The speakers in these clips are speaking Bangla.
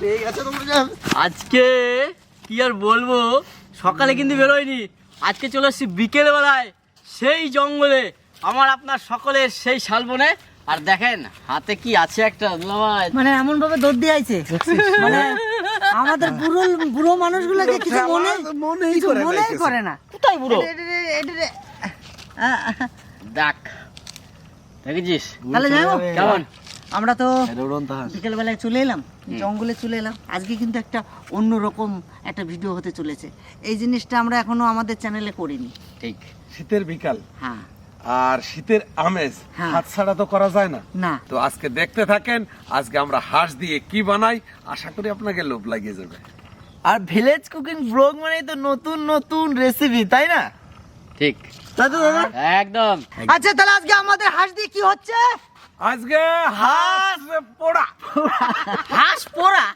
পেয়ে গেছে তোমরা আজকে কি আর বলব সকালে কিন্তু বেরোয়নি আজকে চলে এসেছি বিকেল বেলায় সেই জঙ্গলে আমার আপনার সকলের সেই শালবনে আর দেখেন হাতে কি আছে একটা মানে এমন ভাবে দৌড় দিয়ে আইছে মানে আমাদের বুড়ো বুড়ো মানুষগুলোকে কিছু মনে মনেই করে না কোথায় বুড়ো দেখ দেখেছিস তাহলে যাই কেমন আমরা তো উড়ন্ত হাঁস বিকেল বেলায় চলে এলাম জঙ্গলে চলে এলাম। আজকে কিন্তু একটা অন্য রকম একটা ভিডিও হতে চলেছে। এই জিনিসটা আমরা এখনও আমাদের চ্যানেলে করিনি। ঠিক। শীতের বিকাল। হ্যাঁ। আর শীতের আমেজ হ্যাঁ। হাত ছাড়া তো করা যায় না। না। তো আজকে দেখতে থাকেন আজকে আমরা হাঁস দিয়ে কি বানাই আশা করি আপনাকে লোভ লাগিয়ে যাবে। আর ভিলেজ কুকিং ব্লগ মানে তো নতুন নতুন রেসিপি তাই না? ঠিক। তাই তো দাদা? একদম। আচ্ছা তাহলে আজকে আমাদের হাঁস দিয়ে কি হচ্ছে? আজকে হাঁস পোড়া। হাঁস পোড়া?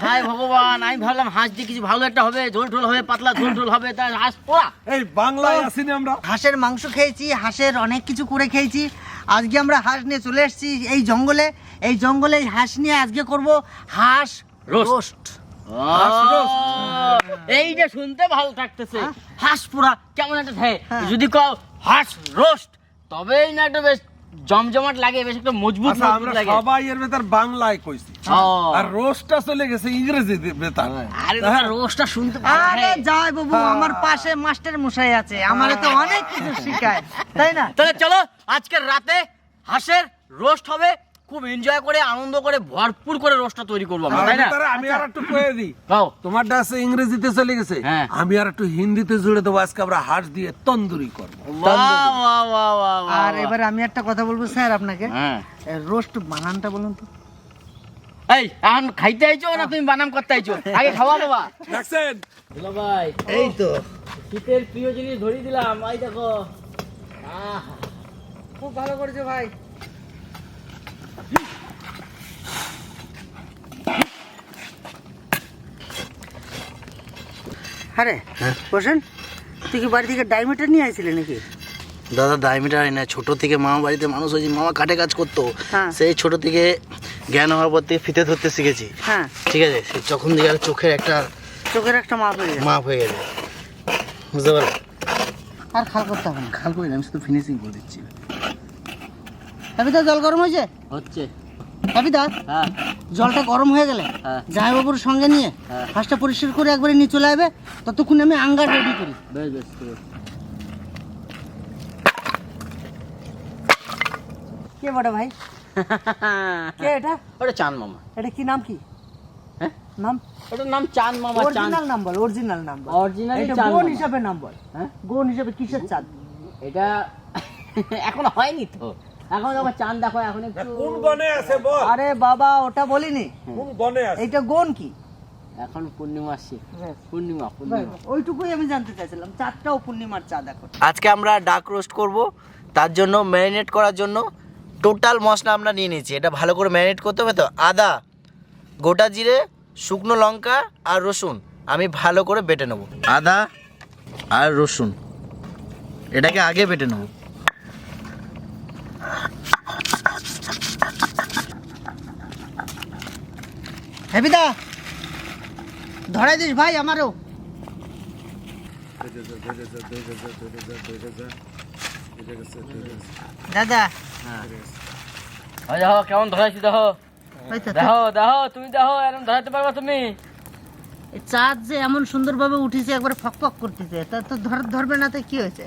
হায় ভগবান আমি ভাবলাম হাঁস দিয়ে কিছু ভালো একটা হবে ঝোল ঝোল হবে পাতলা ঝোল ঝোল হবে তাই হাঁস পোড়া? এই বাংলায় আসিনি আমরা। হাঁসের মাংস খেয়েছি হাঁসের অনেক কিছু করে খেয়েছি। আজকে আমরা হাঁস নিয়ে চলে এসেছি এই জঙ্গলে। এই জঙ্গলে এই হাঁস নিয়ে আজকে করব হাঁস রোস্ট। রোস্ট এইটা শুনতে ভালো থাকতেছে। হাঁস পোড়া কেমন একটা থাকে যদি কও হাঁস রোস্ট তবেই না একটু বেশ জমজমাট লাগে বেশ একটা মজবুত আচ্ছা মজবুত আমরা লাগে। সবাই এর ভেতর বাংলায় কইছি। আর রোস্টটা চলে গেছে ইংরেজি ভেতর। আরে দাদা রোস্টটা শুনতে আরে লাগে। যাই বাবু আমার পাশে মাস্টার মশাই আছে আমারে তো অনেক কিছু শেখায় তাই না? তাহলে চলো আজকের রাতে হাসের রোস্ট হবে। খুব এনজয় করে আনন্দ করে ভরপুর করে রোস্টটা তৈরি করব আমরা তাই না? আমি আর একটু কয়ে দিই। তোমারটা আছে ইংরেজিতে চলে গেছে। হ্যাঁ। আমি আর একটু হিন্দিতে জুড়ে দেবো আজকে আমরা হাঁস দিয়ে তন্দুরি করব। বাহ বাহ বাহ বাহ বাহ আর এবার আমি একটা কথা বলব স্যার আপনাকে। হ্যাঁ। রোস্ট বানানটা বলুন তো। এই এখন খাইতে আইছো না তুমি বানাম করতে আইছো? আগে খাওয়া বাবা। দেখছেন হ্যালো ভাই। এই তো। শীতের প্রিয় জিনিস ধরিয়ে দিলাম এই দেখো। আহ। খুব ভালো করেছে ভাই। আরে বসেন। তুই কি বাড়ি থেকে ডাইমিটার নিয়ে আইছিলি নাকি? দাদা ডায়মিটার না ছোট থেকে মামা বাড়িতে মানুষ হয়েছে মামা কাটে কাজ করতো। হ্যাঁ। সেই ছোট থেকে জ্ঞান হওয়ার পর থেকে ফিতে ধরতে শিখেছি। হ্যাঁ। ঠিক আছে? সে যখন আর চোখের একটা চোখের একটা মাপ হয়ে যায় মাপ হয়ে গেছে। বুঝতে পারো আর খাল করতে হবে না। খাল করে আমি শুধু ফিনিশিং করে দিচ্ছি। কবিতা জল গরম হয়েছে? হচ্ছে। কবিতা হ্যাঁ। জলটা গরম হয়ে গেলে হ্যাঁ। জামাইবাবুর সঙ্গে নিয়ে হ্যাঁ। ফার্স্টটা পরিষ্কার করে একবারে নিয়ে চলে আসবে ততক্ষণ আমি আঙ্গার রেডি করি। বেশ বেশ। কে বড় ভাই? কে এটা? ওটা চাঁদ মামা। এটা কি নাম কি? হ্যাঁ? নাম? ওটার নাম চাঁদ মামা অরিজিনাল নাম বল অরিজিনাল নাম বল Originally চাঁদ গোন হিসাবে নাম বল হ্যাঁ? গোন হিসাবে কিসের চাঁদ? এটা এখন হয়নি তো। এখন যখন চাঁদ দেখো এখন একটু কোন বনে আছে বল? আরে বাবা ওটা বলিনি। কোন বনে আছে? এইটা গোন কি? এখন পূর্ণিমা আসছে। পূর্ণিমা পূর্ণিমা। ওইটুকুই আমি জানতে চাইছিলাম। চাঁদটাও পূর্ণিমার চাঁদ এখন। আজকে আমরা ডাক রোস্ট করব। তার জন্য ম্যারিনেট করার জন্য টোটাল মশলা আমরা নিয়ে নিয়েছি। এটা ভালো করে ম্যারিনেট করতে হবে তো? আদা গোটা জিরে শুকনো লঙ্কা আর রসুন আমি ভালো করে বেটে নেব। আদা আর রসুন। এটাকে আগে বেটে নেব। হেবিদা ধরাই দিস ভাই আমারও। দাদা। দেখো কেমন ধরাইছি দেখো। দেখো দেখো তুমি দেখো এরকম ধরাতে পারবা তুমি? চাঁদ যে এমন সুন্দরভাবে উঠেছে একবার ফক ফক করতেছে তা তো ধর ধরবে না তো কি হয়েছে?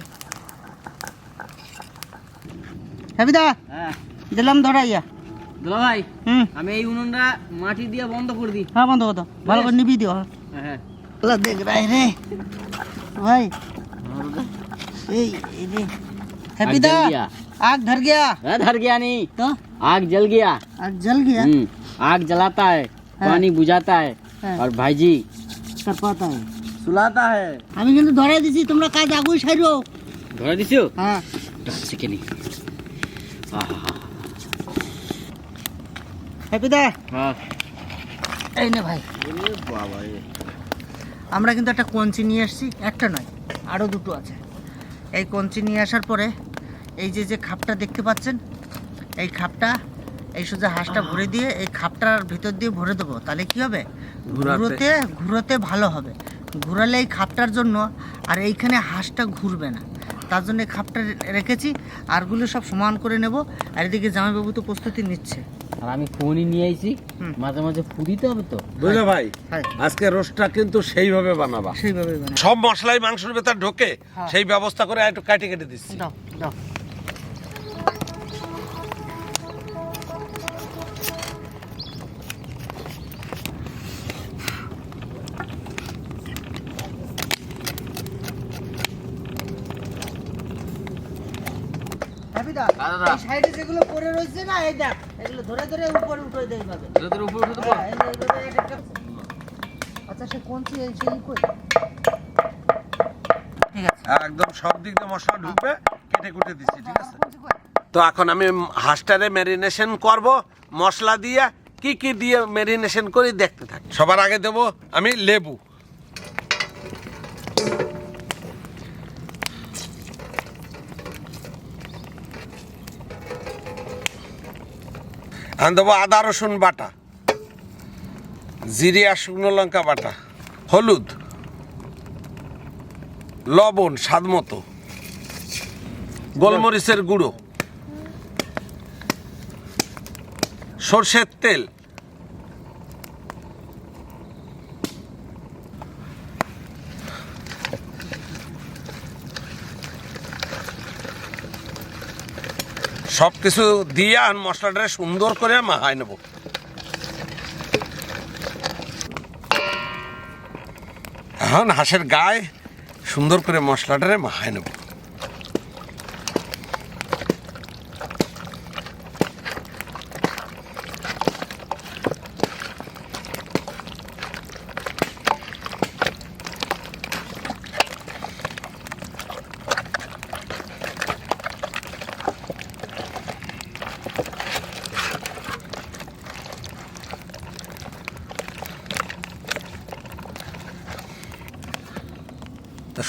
হেবিদা হ্যাঁ। দিলাম ধরাইয়া। দুলা ভাই হুম আমি এই উনুনটা মাটি দিয়ে বন্ধ করে দিই হ্যাঁ বন্ধ কথা ভালো করে নিবি দিও হ্যাঁ হ্যাঁ ला देख रहा है रे भाई ए ए रे हैप्पीदा जल गया। आग धर गया अरे धर गया नहीं तो आग जल गया आग जल गया हम्म, आग जलाता है पानी बुझाता है हाँ। और भाईजी कर पाता है সুলাতা হ্যাঁ আমি কিন্তু ধরে দিছি তোমরা কাজ আগুই সাইরো ধরে দিছো হ্যাঁ ডাকছে নি হ্যাপিদা হ্যাঁ। এই নে ভাই। আমরা কিন্তু একটা কঞ্চি নিয়ে এসেছি একটা নয় আরও দুটো আছে। এই কঞ্চি নিয়ে আসার পরে এই যে যে খাপটা দেখতে পাচ্ছেন এই খাপটা এই সোজা হাঁসটা ভরে দিয়ে এই খাপটার ভিতর দিয়ে ভরে দেবো। তাহলে কি হবে? ঘুরাতে- ঘুরোতে ঘুরোতে ভালো হবে। ঘুরালে এই খাপটার জন্য আর এইখানে হাঁসটা ঘুরবে না। তার জন্য এই খাপটা রেখেছি আরগুলো সব সমান করে নেব। আর এদিকে জামাইবাবু তো প্রস্তুতি নিচ্ছে। আর আমি ফোনই নিয়ে আইছি। মাঝে মাঝে ফুদিতে হবে তো। বুঝলে ভাই? হ্যাঁ। আজকে রোস্টটা কিন্তু সেইভাবে বানাবা। সেইভাবে সব মশলাই মাংসের ভেতর ঢোকে হ্যাঁ। সেই ব্যবস্থা করে একটু কাটে কেটে দিচ্ছি। দাও দাও। হ্যাঁ, দাদা। এই সাইডে যেগুলো পড়ে রয়েছে না এই দেখ। এগুলো ধরে ধরে উপরে উঠে দেয় এইভাবে। তোদের উপরে উঠে দেবো হ্যাঁ, আচ্ছা সে কোনটি এই সেই কই? একদম সব দিক দিয়ে মশলা ঢুকবে কেটে কুটে দিচ্ছি ঠিক আছে? তো এখন আমি হাঁসটারে ম্যারিনেশন করব মশলা দিয়ে কি কি দিয়ে ম্যারিনেশন করি দেখতে থাকি। সবার আগে দেব আমি লেবু। আমি দেবো আদা, রসুন বাটা, জিরিয়া শুকনো লঙ্কা বাটা, হলুদ, লবণ স্বাদ মতো, গোলমরিচের গুঁড়ো, সর্ষের তেল সব কিছু দিয়ে আর মশলাটা সুন্দর করে মাহাই নেব। এখন হাঁসের গায়ে সুন্দর করে মশলাটারে মাহাই নেব।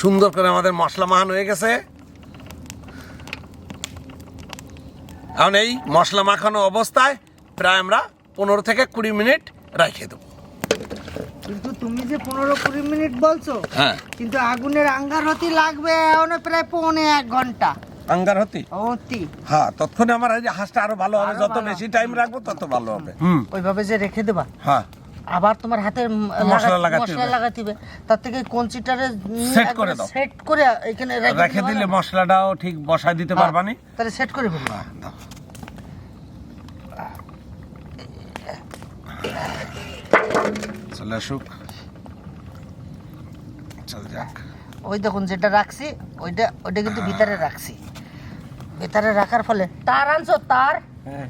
সুন্দর করে আমাদের মশলা মাহান হয়ে গেছে। এখন এই মশলা মাখানো অবস্থায় প্রায় আমরা পনেরো থেকে কুড়ি মিনিট রেখে দেবো। কিন্তু তুমি যে পনেরো কুড়ি মিনিট বলছো হ্যাঁ। কিন্তু আগুনের আঙ্গার হতে লাগবে এখনও প্রায় পৌনে এক ঘণ্টা। আঙ্গার হতি অতি। হ্যাঁ তৎক্ষণে আমার হাঁসটা আরও ভালো হবে যত বেশি টাইম রাখব তত ভালো হবে। হুম ওইভাবে যে রেখে দেবা। হ্যাঁ। আবার তোমার হাতে মশলা লাগাতে মশলা। লাগাতে হবে। তার থেকে কঞ্চিটারে Set করে দাও। সেট করে এখানে রেখে দিলে মশলাটাও ঠিক বসায় দিতে হ্যাঁ। পারবানি? তাহলে সেট করে ফেলব। চলে আসুক। চল যাক। ওই দেখুন যেটা রাখছি ওইটা ওইটা কিন্তু ভিতরে রাখছি। ভিতরে রাখার ফলে তার আনছো তার? হ্যাঁ।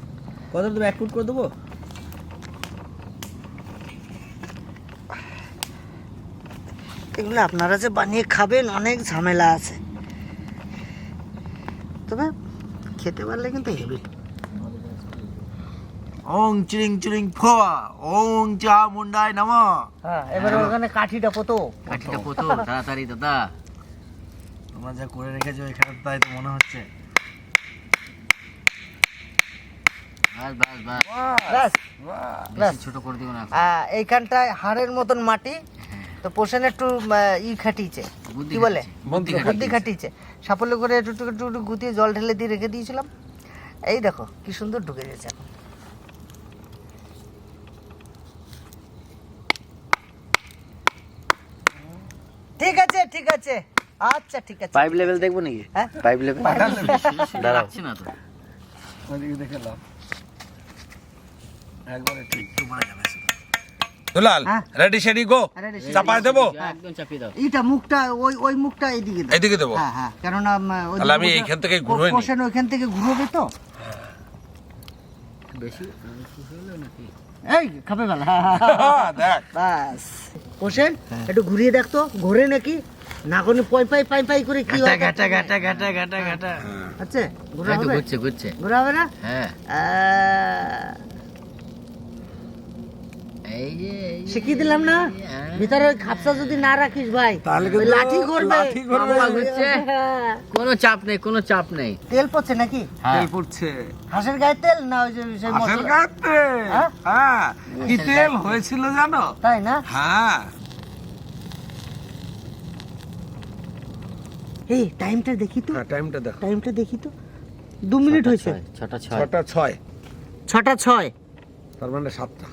কত দেবো? এক ফুট করে দেবো? এগুলো আপনারা যে বানিয়ে খাবেন অনেক ঝামেলা আছে। তবে খেতে পারলে কিন্তু হেভি। ওং চিরিং চিরিং ফোয়া ওং চা মুন্ডাই নামা। হ্যাঁ এবারে ওখানে কাঠিটা কত কাঠিটা কত তাড়াতাড়ি দাদা। তোমরা যা করে রেখেছো এখানে তাই তো মনে হচ্ছে। বাস বাস বাস ব্যাস বেশি ছোট করে দিব না। এইখানটায় হাড়ের মতন মাটি তো পোষণ একটু ই খাটিয়েছে। কি বলে? বুদ্ধি খাটিয়েছে। সাফল্য করে একটু একটু একটু একটু গুতিয়ে জল ঢেলে দিয়ে রেখে দিয়েছিলাম। এই দেখো কি সুন্দর ঢুকে গেছে এখন। ঠিক আছে ঠিক আছে। আচ্ছা ঠিক আছে। পাইপ লেভেল দেখব নাকি? হ্যাঁ? পাইপ লেভেল দাঁড়াও। রাখছি না তো। দুলাল হ্যাঁ। Ready steady go Ready, steady, চাপায় দেবো? একদম চাপিয়ে দাও। এইটা মুখটা ওই ওই মুখটা এইদিকে এইদিকে দেবো? হ্যাঁ হ্যাঁ কেননা আমি এইখান থেকে ঘুরোই। পোষণ ওইখান থেকে ঘুরোবে তো। বেশি এই খাবে বেলা। হ্যাঁ, দেখ। বাস। পোষেন একটু ঘুরিয়ে দেখতো ঘোরে নাকি? না কোনো পয় পাই পাই পাই করে কি হয়? ঘাটা ঘাটা ঘাটা ঘাটা ঘাটা। আচ্ছা ঘোরা হবে? ঘুরছে ঘুরছে। ঘোরা হবে না? হ্যাঁ। দিলাম না? ভিতরে ওই খাপসা যদি না রাখিস ভাই তাহলে কিন্তু লাঠি করবে লাঠি করবে। বাবা কোনো চাপ নেই কোনো চাপ নেই। তেল পড়ছে নাকি? হ্যাঁ। তেল পড়ছে। হাঁসের গায়ে তেল না ওই যে সেই মশলা? গাতে হ্যাঁ? হ্যাঁ। কি তেল হয়েছিল জানো? তাই না? হ্যাঁ। এই টাইমটা দেখি তো। হ্যাঁ টাইমটা দেখো। টাইমটা দেখি তো। দু মিনিট হয়েছে। ছটা ছয়। ছটা ছয়। ছটা ছয়। তার মানে সাতটা।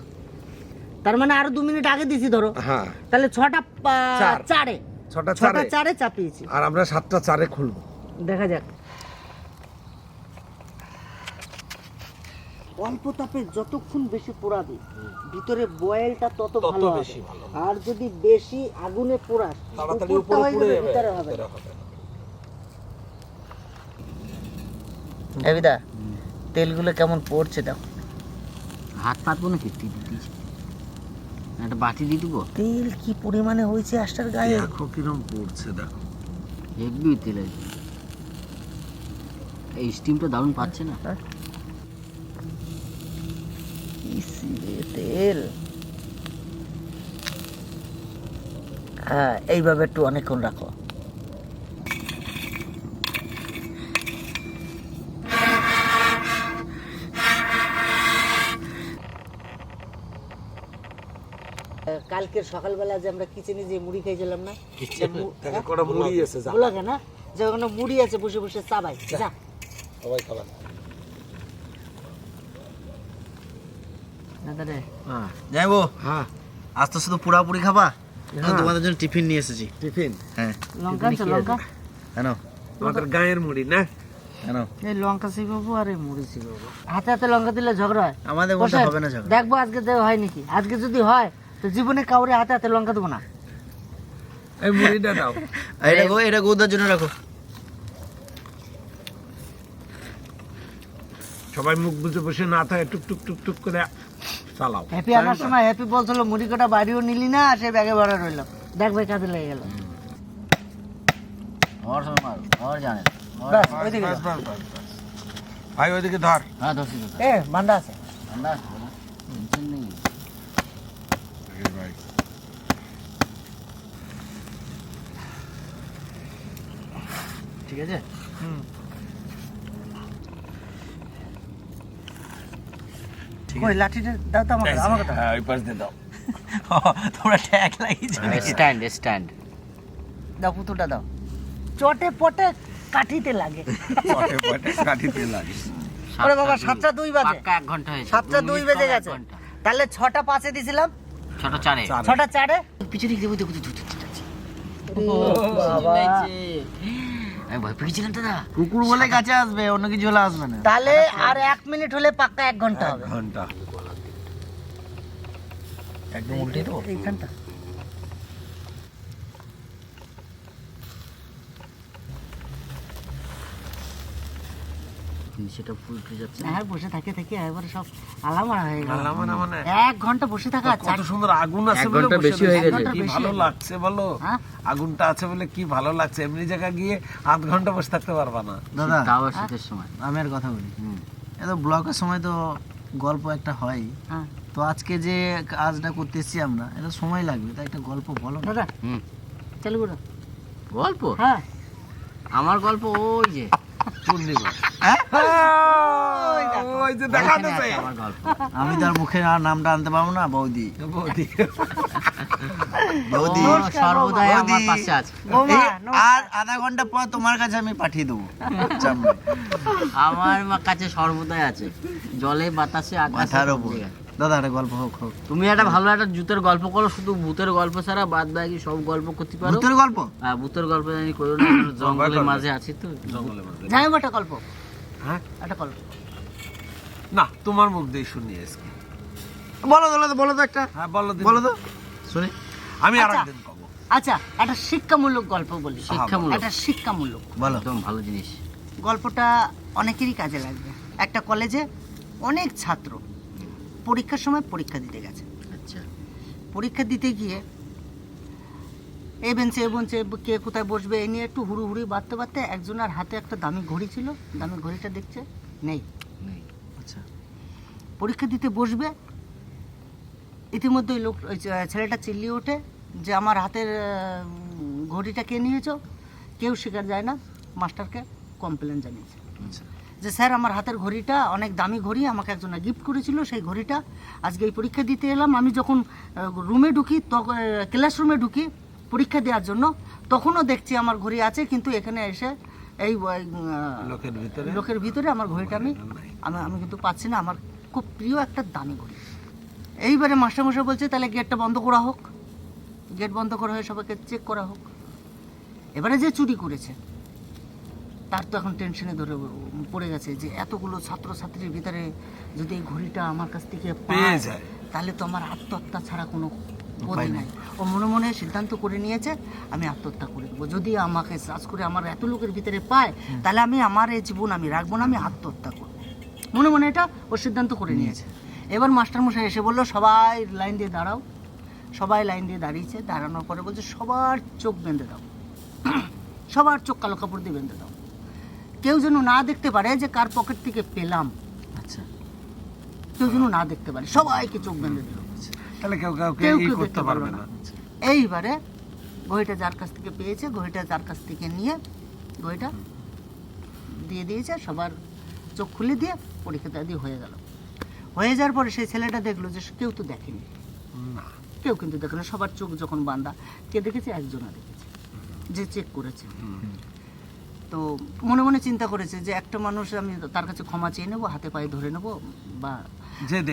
তার মানে আরও দু মিনিট আগে দিছি ধরো। হ্যাঁ। তাহলে ছটা চারে। ছটা ছটা চারে। চাপিয়েছি। আর আমরা সাতটা চারে খুলবো। দেখা যাক। অল্প তাপে যতক্ষণ বেশি পোড়াবি ভিতরে বয়েলটা তত ভালো হবে। আর যদি বেশি আগুনে পোড়াস উপরটা হয়ে যাবে, ভিতরে হবে। এবিদা তেলগুলো কেমন পড়ছে দেখো। হাত পাতবো নাকি একটা বাটি দিয়ে দিব? তেল কি পরিমাণে হয়েছে আষ্টার গায়ে? দেখো কিরম পড়ছে দেখো। হেভি তেল এই স্টিমটা দারুণ পাচ্ছে না? তেল। হ্যাঁ এইভাবে একটু অনেকক্ষণ রাখো। কালকে সকালবেলা যে আমরা কিচেনে যে মুড়ি খাইছিলাম না কটা মুড়ি আছে না? যে ওখানে মুড়ি আছে বসে বসে চাবাই যা। সবাই খাবার। যাইবো হ্যাঁ। আজ তো শুধু পুরাপুরি খাবা? হ্যাঁ। তোমাদের জন্য টিফিন নিয়ে এসেছি। টিফিন? হ্যাঁ। লঙ্কা লঙ্কা? কেন আমাদের গায়ের মুড়ি না? এই লঙ্কা আর এই মুড়ি হাতে হাতে লঙ্কা দিলে ঝগড়া হয়। আমাদের মধ্যে হবে না ঝগড়া। দেখব আজকে হয় নাকি? আজকে যদি হয় তো জীবনে কাউরে হাতে হাতে লঙ্কা দেবো না। এই মুড়িটা দাও। এটা গো এটা গৌদার জন্য রাখো। সবাই মুখ বুঝে বসে না থাকে টুক টুক টুক টুক করে চালাও। হ্যাপি আনার সময় হ্যাপি বলছিল মুড়ি কটা বাড়িও নিলি না সে ব্যাগে ভরা রইল। দেখ ভাই কাজে লেগে গেল। ওর সময় মারো ওর জানে ব্যাস ওইদিকে বাস, বাস, বাস, বাস। ভাই ওইদিকে ধর। হ্যাঁ ধরছি এ মান্ডা আছে। ঠান্ডা আসবে না টেনশন নেই ঠিক আছে ওই লাঠিটা দাও তো আমাকে আমাকে দাও হ্যাঁ ওই পাশ দিয়ে দাও তোমরা ট্যাগ লাগিয়েছো স্ট্যান্ড স্ট্যান্ড দাও পুতুটা দাও চটে পটে কাঠিতে লাগে পটে পটে কাঠিতে লাগে ওরে বাবা সাতটা দুই বাজে এক ঘণ্টা হয়েছে সাতটা দুই বেজে গেছে তাহলে ছটা পাঁচে দিছিলাম ছটা চারে। ছটা চারে পিছনে দেখো দেখো আমি ভয় পেয়ে গেছিলাম দাদা। কুকুর বলে কাছে আসবে অন্য কিছু হলে আসবে না। তাহলে আর এক মিনিট হলে পাক্কা এক ঘণ্টা হবে। ঘণ্টা। একদম উল্টে দেবো? এইখানটা। সেটা ফুলটে যাচ্ছে হ্যাঁ বসে থাকে থেকে একবারে সব আলামারা হয়ে গেল। আল্লাহ মানে? এক ঘণ্টা বসে থাকা কত সুন্দর আগুন আছে বলে ঘণ্টা বেশি হয়ে গেছে। কি ভালো লাগছে বলো? হ্যাঁ? আগুনটা আছে বলে কি ভালো লাগছে? এমনি জায়গা গিয়ে আধ ঘণ্টা বসে থাকতে পারবা না। দাদা তাও শীতের সময়। আমি আর কথা বলি। হুম। এত ব্লকের সময় তো গল্প একটা হয়। হ্যাঁ। তো আজকে যে কাজটা করতে এসেছি আমরা এটা সময় লাগবে তাই একটা গল্প বলো। দাদা হুম। চালু করো গল্প? হ্যাঁ। আমার গল্প ওই যে হ্যাঁ? আমি তার মুখে আর নামটা আনতে পারব না বৌদি বৌদি। বৌদি সর্বদাই আমার। পাশে আছে। আর আধা ঘণ্টা পর তোমার কাছে আমি পাঠিয়ে দেবো আমার কাছে সর্বদাই আছে জলে বাতাসে আকাশে মাথার সব ওপর জায়গায়। দাদা একটা গল্প হোক হোক। তুমি একটা ভালো একটা জুতের গল্প করো শুধু ভূতের গল্প ছাড়া বাদ বাকি সব গল্প করতে পারো ভূতের গল্প? আর ভূতের গল্প জানি করো না জঙ্গলের মাঝে। আছি তো। জঙ্গলের। জানি একটা গল্প। হ্যাঁ? একটা গল্প। না তোমার মুখ দিয়ে শুনি আজকে। বলো বলো তো বলো তো একটা। হ্যাঁ বলো। বলো তো। শুনি। আমি আর আচ্ছা। একদিন কব। আচ্ছা একটা শিক্ষামূলক গল্প বলি। শিক্ষামূলক। একটা শিক্ষামূলক। বলো। একদম ভালো জিনিস। গল্পটা অনেকেরই কাজে লাগবে। একটা কলেজে অনেক ছাত্র পরীক্ষার সময় পরীক্ষা দিতে গেছে। আচ্ছা। পরীক্ষা দিতে গিয়ে এই বেঞ্চে এ বেঞ্চে কে কোথায় বসবে এই নিয়ে একটু হুড়ু হুড়ি বাড়তে বাড়তে একজনের হাতে একটা দামি ঘড়ি ছিল। দামি ঘড়িটা দেখছে নেই। নেই। আচ্ছা। পরীক্ষা দিতে বসবে। ইতিমধ্যে লোক ছেলেটা চিল্লিয়ে ওঠে যে আমার হাতের ঘড়িটা কে নিয়েছ? কেউ স্বীকার যায় না। মাস্টারকে কমপ্লেন জানিয়েছে। যে স্যার আমার হাতের ঘড়িটা অনেক দামি ঘড়ি আমাকে একজন গিফট করেছিল সেই ঘড়িটা আজকে এই পরীক্ষা দিতে এলাম। আমি যখন রুমে ঢুকি তখন ক্লাসরুমে ঢুকি পরীক্ষা দেওয়ার জন্য তখনও দেখছি আমার ঘড়ি আছে কিন্তু এখানে এসে এই লোকের ভিতরে? লোকের ভিতরে আমার ঘড়িটা আমি আমি আমি কিন্তু পাচ্ছি না। আমার খুব প্রিয় একটা দামি ঘড়ি। এইবারে মাস্টারমশাই বলছে তাহলে গেটটা বন্ধ করা হোক। গেট বন্ধ করা হয়ে সবাইকে চেক করা হোক। এবারে যে চুরি করেছে তার তো এখন টেনশনে ধরে পড়ে গেছে যে এতগুলো ছাত্রছাত্রীর ভিতরে যদি এই ঘড়িটা আমার কাছ থেকে পেয়ে যায়। তাহলে তো আমার আত্মহত্যা ছাড়া কোনো গতি নাই। ও মনে মনে সিদ্ধান্ত করে নিয়েছে আমি আত্মহত্যা করে দেবো। যদি আমাকে সার্চ করে আমার এত লোকের ভিতরে পায় তাহলে আমি আমার এই জীবন আমি রাখব না আমি আত্মহত্যা করব। মনে মনে এটা ও সিদ্ধান্ত করে নিয়েছে। এবার মাস্টারমশাই এসে বলল সবাই লাইন দিয়ে দাঁড়াও। সবাই লাইন দিয়ে দাঁড়িয়েছে। দাঁড়ানোর পরে বলছে সবার চোখ বেঁধে দাও। সবার চোখ কালো কাপড় দিয়ে বেঁধে দাও। কেউ যেন না দেখতে পারে যে কার পকেট থেকে পেলাম। আচ্ছা। কেউ যেন না দেখতে পারে। সবাইকে চোখ বেঁধে দিল। তাহলে কেউ কাউকে কেউ কেউ করতে দেখতে পারবে না। না। এইবারে ঘড়িটা যার কাছ থেকে পেয়েছে ঘড়িটা যার কাছ থেকে নিয়ে ঘড়িটা দিয়ে দিয়েছে সবার চোখ খুলে দিয়ে পরীক্ষাটা দিয়ে হয়ে গেল। হয়ে যাওয়ার পরে সেই ছেলেটা দেখল যে কেউ তো দেখেনি। কেউ কিন্তু দেখে না সবার চোখ যখন বান্ধা কে দেখেছে? একজনা দেখেছে। যে চেক করেছে। তো মনে মনে চিন্তা করেছে যে একটা মানুষ আমি তার কাছে ক্ষমা চেয়ে নেব হাতে পায়ে ধরে নেব বা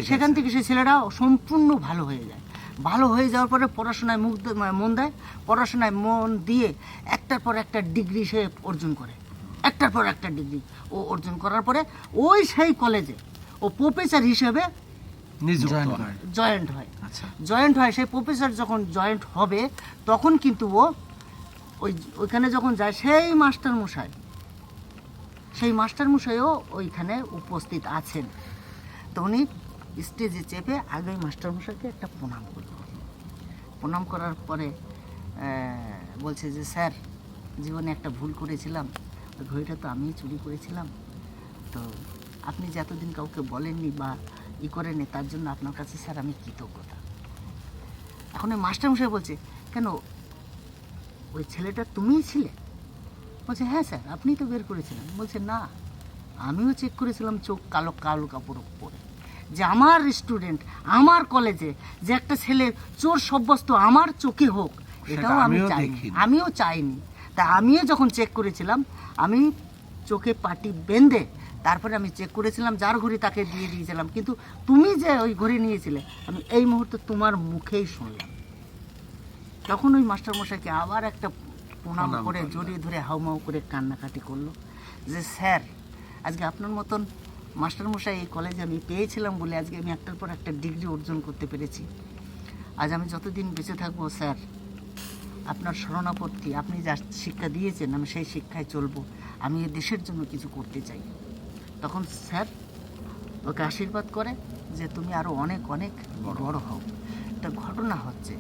সেখান থেকে সেই ছেলেরা সম্পূর্ণ ভালো হয়ে যায়। ভালো হয়ে যাওয়ার পরে পড়াশোনায় মুখ মানে মন দেয় পড়াশোনায় মন দিয়ে একটার পর একটা ডিগ্রি সে অর্জন করে। একটার পর একটা ডিগ্রি ও অর্জন করার পরে ওই সেই কলেজে ও প্রফেসর হিসেবে নিযুক্ত হয়। জয়েন্ট হয়। আচ্ছা। জয়েন্ট হয় সেই প্রফেসর যখন জয়েন্ট হবে তখন কিন্তু ও ওই ওইখানে যখন যায়, সেই মাস্টার মশাই, সেই মাস্টার মশাইও ওইখানে উপস্থিত আছেন। তো উনি স্টেজে চেপে আগে মাস্টার মশাইকে একটা প্রণাম করল। প্রণাম করার পরে বলছে যে, স্যার, জীবনে একটা ভুল করেছিলাম। ওই ঘড়িটা তো আমিই চুরি করেছিলাম। তো আপনি যে এতদিন কাউকে বলেননি বা ই করেননি, তার জন্য আপনার কাছে, স্যার, আমি কৃতজ্ঞতা। এখন ওই মাস্টারমশাই বলছে, কেন ওই ছেলেটা তুমিই ছিলে? বলছে হ্যাঁ স্যার আপনি তো বের করেছিলেন। বলছে না আমিও চেক করেছিলাম চোখ কালো কালো কাপড় পরে যে আমার স্টুডেন্ট আমার কলেজে যে একটা ছেলে চোর সাব্যস্ত আমার চোখে হোক এটাও আমি চাইনি। আমিও চাইনি। তা আমিও যখন চেক করেছিলাম আমি চোখে পাটি বেঁধে তারপরে আমি চেক করেছিলাম যার ঘড়ি তাকে দিয়ে দিয়েছিলাম। কিন্তু তুমি যে ওই ঘড়ি নিয়েছিলে আমি এই মুহূর্তে তোমার মুখেই শুনলাম। তখন ওই মাস্টারমশাইকে আবার একটা প্রণাম করে। জড়িয়ে ধরে হাউমাউ করে কান্নাকাটি করল। যে স্যার আজকে আপনার মতন মাস্টারমশাই এই কলেজে আমি পেয়েছিলাম বলে আজকে আমি একটার পর একটা ডিগ্রি অর্জন করতে পেরেছি। আজ আমি যতদিন বেঁচে থাকব স্যার আপনার শরণাপত্তি আপনি যা শিক্ষা দিয়েছেন আমি সেই শিক্ষায় চলবো। আমি এই দেশের জন্য কিছু করতে চাই। তখন স্যার ওকে আশীর্বাদ করে যে তুমি আরও অনেক অনেক বড় হও। একটা ঘটনা হচ্ছে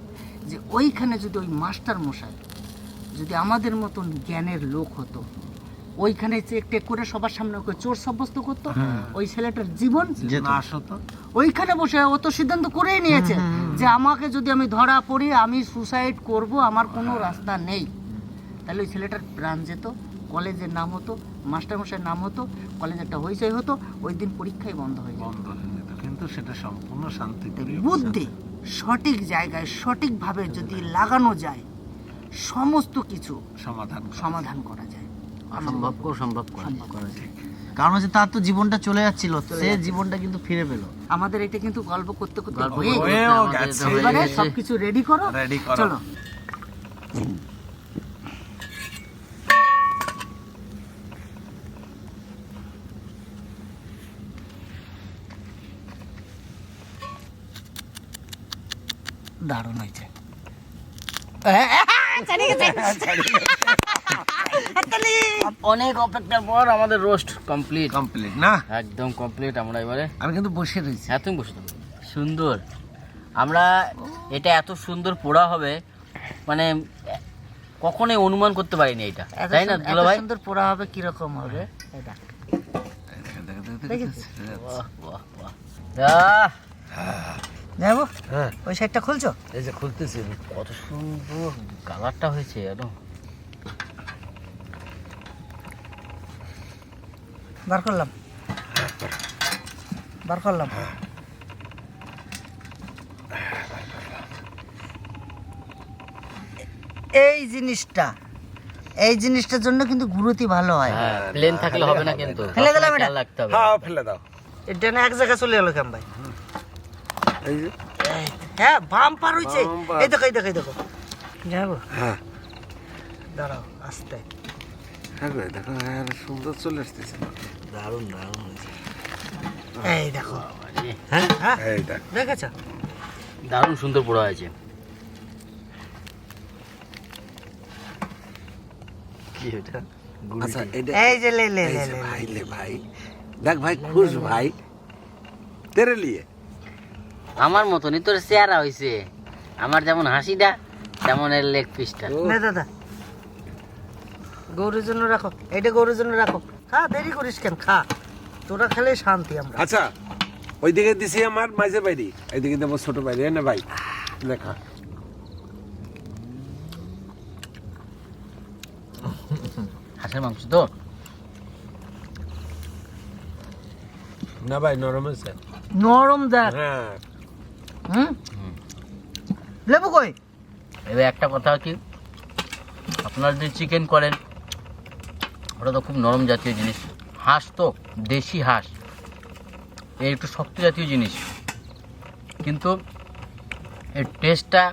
যে ওইখানে যদি ওই মাস্টার মশাই যদি আমাদের মতন জ্ঞানের লোক হতো ওইখানে চেক টেক করে সবার সামনে ওকে চোর সাব্যস্ত করতো ওই ছেলেটার জীবন ওইখানে বসে অত সিদ্ধান্ত করেই নিয়েছে যে আমাকে যদি আমি ধরা পড়ি আমি সুসাইড করব আমার কোনো রাস্তা নেই। তাহলে ওই ছেলেটার প্রাণ যেত কলেজের নাম হতো মাস্টারমশাইয়ের নাম হতো কলেজে একটা হইচই হতো ওই দিন পরীক্ষাই বন্ধ হয়ে যেত। বন্ধ হয়ে যেত। কিন্তু সেটা সম্পূর্ণ শান্তি বুদ্ধি। সঠিক জায়গায় সঠিকভাবে যদি লাগানো যায় সমস্ত কিছু সমাধান সমাধান করা যায়। অসম্ভব সম্ভব করা যায়। কারণ হচ্ছে তার তো জীবনটা চলে যাচ্ছিল সে জীবনটা কিন্তু ফিরে পেল। আমাদের এটা কিন্তু গল্প করতে করতে হয়ে গেছে। এবারে সবকিছু রেডি করো। রেডি করো। চলো। দারুণ হয়েছে। অনেক অপেক্ষার পর আমাদের রোস্ট কমপ্লিট কমপ্লিট না? একদম কমপ্লিট আমরা এবারে। আমি কিন্তু বসে রয়েছি। হ্যাঁ তুমি বসে থাকো। সুন্দর। আমরা এটা এত সুন্দর পোড়া হবে মানে কখনোই অনুমান করতে পারিনি এটা। তাই না দুলা ভাই? সুন্দর পোড়া হবে কীরকম হবে? এটা দেখেছিস? বাহ বাহ বাহ আহ, যাব? হ্যাঁ। ওই সাইডটা খুলছো? এই যে খুলতেছি কত সুন্দর কালারটা হয়েছে একদম। বার করলাম। বার করলাম। এই জিনিসটা এই জিনিসটার জন্য কিন্তু গুরুতি ভালো হয়। হ্যাঁ প্লেন থাকলে হবে না কিন্তু। ফেলে দিলাম এটা? রাখতে হবে। হ্যাঁ ফেলে দাও। এটা না এক জায়গায় চলে গেল কেন ভাই? এই যে। হ্যাঁ হইছে। এই দেখো এই দেখো এই দেখো। যাব? হ্যাঁ। দাঁড়াও আস্তে। হ্যাঁ দেখো হ্যাঁ সুন্দর চলে আসতেছে। দারুণ দারুণ হয়েছে। এই দেখো। হ্যাঁ হ্যাঁ। এই দেখ। দেখেছ? দারুণ সুন্দর পোড়া হয়েছে। কি এটা? আচ্ছা এই যে লে লে লে লে ভাই লে ভাই। দেখ ভাই খুশ ভাই। তেরে লিয়ে। আমার মতনই তোর চেহারা হয়েছে আমার যেমন হাসিটা তেমন এর লেগ পিসটা নে দাদা। গৌরের জন্য রাখো। এটা গৌরের জন্য রাখো। খা দেরি করিস কেন? খা। তোরা খেলে শান্তি আমরা। আচ্ছা ওইদিকে দিছি আমার মাঝে বাইরি। এইদিকে দেবো ছোট বাইরি। না ভাই দেখা। হাঁসের মাংস তো? না ভাই নরম হয়েছে। নরম দেখ। হ্যাঁ। হুম? লেবু কই? এবার একটা কথা কি? আপনারা যদি চিকেন করেন, ওটা তো খুব নরম জাতীয় জিনিস। হাঁস তো, দেশি হাঁস। এর একটু শক্ত জাতীয় জিনিস। কিন্তু এর টেস্টটা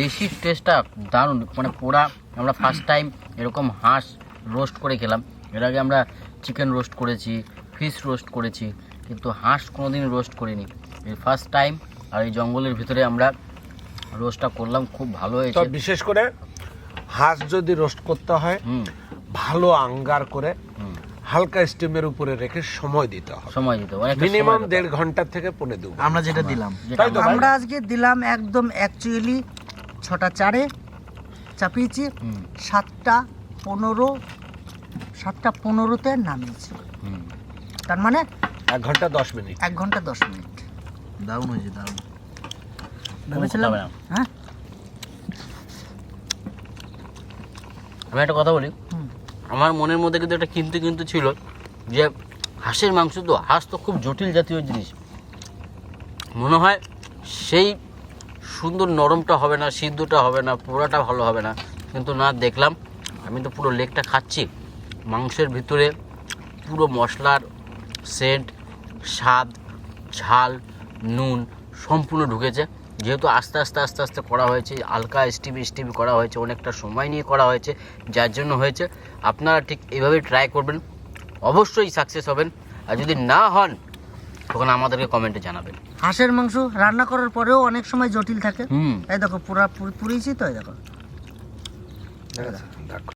দেশি টেস্টটা দারুণ। মানে পোড়া, আমরা ফার্স্ট টাইম এরকম হাঁস রোস্ট করে খেলাম। এর আগে আমরা চিকেন রোস্ট করেছি ফিশ রোস্ট করেছি, কিন্তু হাঁস কোনোদিন রোস্ট করিনি। এই ফার্স্ট টাইম আর এই জঙ্গলের ভিতরে আমরা রোস্টটা করলাম খুব ভালো হয়েছে। বিশেষ করে হাঁস যদি রোস্ট করতে হয় ভালো আঙ্গার করে হালকা স্টিমের উপরে রেখে সময় দিতে হবে। সময় দিতে অনেকটা মিনিমাম দেড় ঘণ্টা থেকে পনেরো দু আমরা যেটা দিলাম? আমরা আজকে দিলাম একদম অ্যাকচুয়ালি ছটা চারে চাপিয়েছি সাতটা পনেরো সাতটা পনেরোতে নামিয়েছি। তার মানে এক ঘণ্টা দশ মিনিট। এক ঘণ্টা দশ মিনিট। দারুণ হয়েছে দারুণ। ভেবেছিলাম হ্যাঁ? আমি একটা কথা বলি। আমার মনের মধ্যে কিন্তু একটা কিন্তু কিন্তু ছিল যে হাঁসের মাংস তো হাঁস তো খুব জটিল জাতীয় জিনিস। মনে হয় সেই সুন্দর নরমটা হবে না সিদ্ধটা হবে না পোড়াটা ভালো হবে না। কিন্তু না দেখলাম আমি তো পুরো লেকটা খাচ্ছি। মাংসের ভিতরে পুরো মশলার সেন্ট স্বাদ ঝাল নুন সম্পূর্ণ ঢুকেছে। যেহেতু আস্তে আস্তে আস্তে আস্তে করা হয়েছে হালকা স্টিম স্টিম করা হয়েছে অনেকটা সময় নিয়ে করা হয়েছে যার জন্য হয়েছে। আপনারা ঠিক এইভাবে ট্রাই করবেন অবশ্যই সাকসেস হবেন। আর যদি না হন তখন আমাদেরকে কমেন্টে জানাবেন। হাঁসের মাংস রান্না করার পরেও অনেক সময় জটিল থাকে। এই দেখো পুরা পুরি- পুরিয়েছি তো এই দেখো। দেখো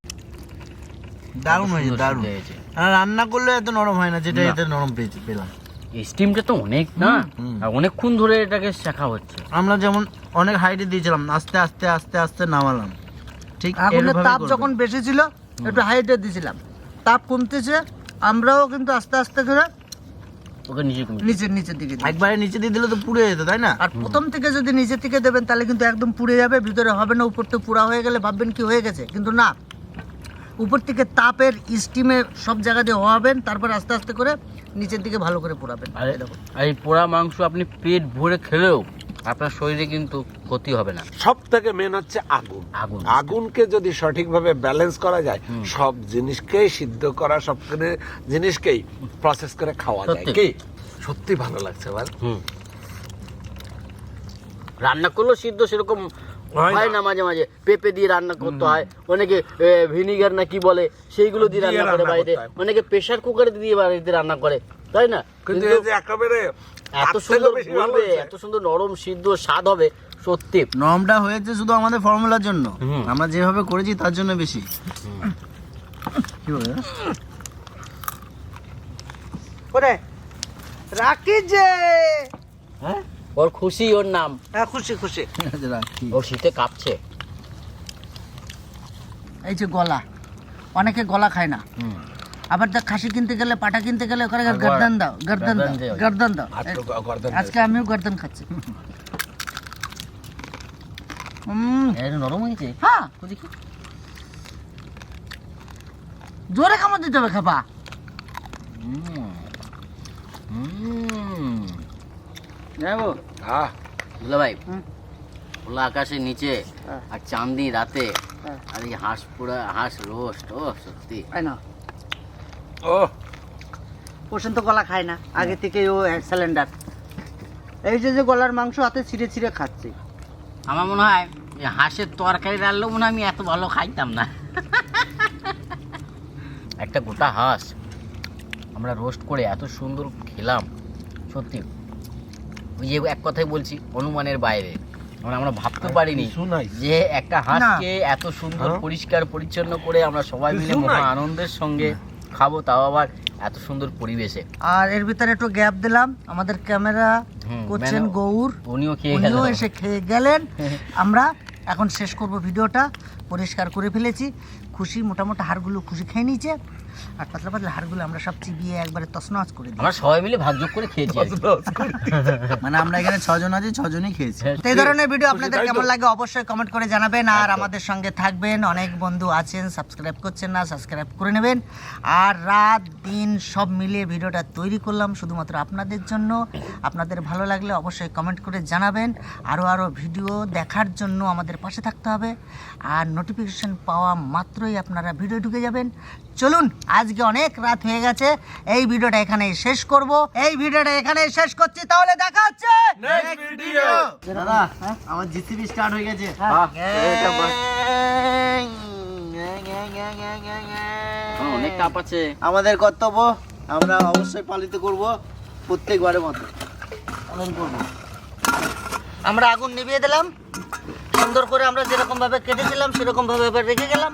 দারুণ হয়েছে দারুণ। হয়েছে। আর রান্না করলে এত নরম হয় না যেটা। এতে নরম পেয়েছি পেলাম। স্টিমটা তো অনেক না? আর অনেকক্ষণ ধরে এটাকে শেখা হচ্ছে। আমরা যেমন অনেক হাইটে দিয়েছিলাম আস্তে আস্তে আস্তে আস্তে নামালাম। ঠিক আগুনের তাপ যখন বেশি ছিল একটু হাইটে দিছিলাম তাপ কমতেছে আমরাও কিন্তু আস্তে আস্তে করে ওকে কমে নিচের নিচের দিকে একবারে নিচে দিয়ে দিলে তো পুড়ে যেত তাই না? আর প্রথম থেকে যদি নিচে থেকে দেবেন তাহলে কিন্তু একদম পুড়ে যাবে ভিতরে হবে না উপর থেকে পুরা হয়ে গেলে ভাববেন কি হয়ে গেছে। কিন্তু না উপর থেকে তাপের স্টিমের সব জায়গা দিয়ে হওয়াবেন তারপর আস্তে আস্তে করে নিচের দিকে ভালো করে পোড়াবেন। আর আর এই পোড়া মাংস আপনি পেট ভরে খেলেও আপনার শরীরে কিন্তু ক্ষতি হবে না। সব থেকে মেন হচ্ছে আগুন। আগুন। আগুনকে যদি সঠিকভাবে ব্যালেন্স করা যায় সব জিনিসকেই সিদ্ধ করা সব জিনিসকেই প্রসেস করে খাওয়া যায়। সত্যি। কি? সত্যি ভালো লাগছে ভাই। হুম। রান্না করলেও সিদ্ধ সেরকম হয় না। মাঝে মাঝে। পেঁপে দিয়ে রান্না করতে হয়। অনেকে ভিনিগার না কি বলে সেইগুলো দিয়ে রান্না করে বাড়িতে। অনেকে প্রেশার কুকারে দিয়ে বাড়িতে রান্না করে তাই না? কিন্তু একেবারে এত সুন্দর হয়েছে। এত সুন্দর নরম সিদ্ধ স্বাদ হবে সত্যি। নরমটা হয়েছে শুধু আমাদের ফর্মুলার জন্য। আমরা যেভাবে করেছি তার জন্য বেশি। কি বলে? ওরে রাখি যে হ্যাঁ? ওর খুশি ওর নাম। হ্যাঁ খুশি খুশি। ও শীতে কাঁপছে। এই যে গলা অনেকে গলা খায় না। আবার দেখ খাসি কিনতে গেলে পাটা কিনতে গেলে ওখানে গর্দান দাও গর্দান দাও গর্দান দাও। আজকে আমিও গর্দান খাচ্ছি। নরম হয়েছে। হ্যাঁ। তো জোরে কামড় দিতে হবে খাবা হুম। হুম। যাব হ্যাঁ। দুলা ভাই খোলা আকাশের নিচে হ্যাঁ। আর চাঁদনি রাতে হ্যাঁ। আর এই হাঁস পোড়া হাঁস রোস্ট ও সত্যি। তাই না ও। পোষণ তো গলা খায় না আগে থেকে ও সিলিন্ডার এই যে যে গলার মাংস হাতে ছিঁড়ে ছিঁড়ে খাচ্ছে। আমার মনে হয় এই হাঁসের তরকারি রাখলেও মনে হয় আমি এত ভালো খাইতাম না। একটা গোটা হাঁস আমরা রোস্ট করে এত সুন্দর খেলাম সত্যি। যে এক কথাই বলছি অনুমানের বাইরে। মানে আমরা ভাবতে পারিনি শুনাই যে একটা হাঁসকে এত সুন্দর হ্যাঁ। পরিষ্কার পরিচ্ছন্ন করে আমরা সবাই মিলে। আনন্দের সঙ্গে খাব তাও আবার এত সুন্দর পরিবেশে। আর এর ভিতরে একটু গ্যাপ দিলাম। আমাদের ক্যামেরা করছেন গৌর। উনিও খেয়ে গেল উনিও এসে খেয়ে গেলেন। আমরা এখন শেষ করব ভিডিওটা। পরিষ্কার করে ফেলেছি। খুশি মোটামুটি হাড়গুলো খুশি খেয়ে নিয়েছে। আর পাতলা পাতলা হাড়গুলো আমরা সব চিবিয়ে একবারে তছনছ করে দিই। আমরা সবাই মিলে ভাগযোগ করে খেয়েছি মানে আমরা এখানে ছজন আছি ছজনই খেয়েছি। তো এই ধরনের ভিডিও আপনাদের কেমন লাগে অবশ্যই কমেন্ট করে জানাবেন। আর আমাদের সঙ্গে থাকবেন অনেক বন্ধু আছেন সাবস্ক্রাইব করছেন না সাবস্ক্রাইব করে নেবেন। আর রাত দিন সব মিলিয়ে ভিডিওটা তৈরি করলাম শুধুমাত্র আপনাদের জন্য। আপনাদের ভালো লাগলে অবশ্যই কমেন্ট করে জানাবেন। আরও আরও ভিডিও দেখার জন্য আমাদের পাশে থাকতে হবে। আর নোটিফিকেশন পাওয়া মাত্রই আপনারা ভিডিও ঢুকে যাবেন। চলুন আজকে অনেক রাত হয়ে গেছে এই ভিডিওটা এখানে শেষ করব। এই ভিডিওটা এখানে শেষ করছি তাহলে দেখা হচ্ছে! নেক্সট ভিডিও দাদা আমার জিসিবি স্টার্ট হয়ে গেছে। অনেক কাপ আছে। আমাদের কর্তব্য আমরা অবশ্যই পালিত করব প্রত্যেকবারের মতো। পালন করব। আমরা আগুন নিভিয়ে দিলাম। সুন্দর করে আমরা যেরকম ভাবে কেটেছিলাম সেরকম ভাবে এবার রেখে গেলাম।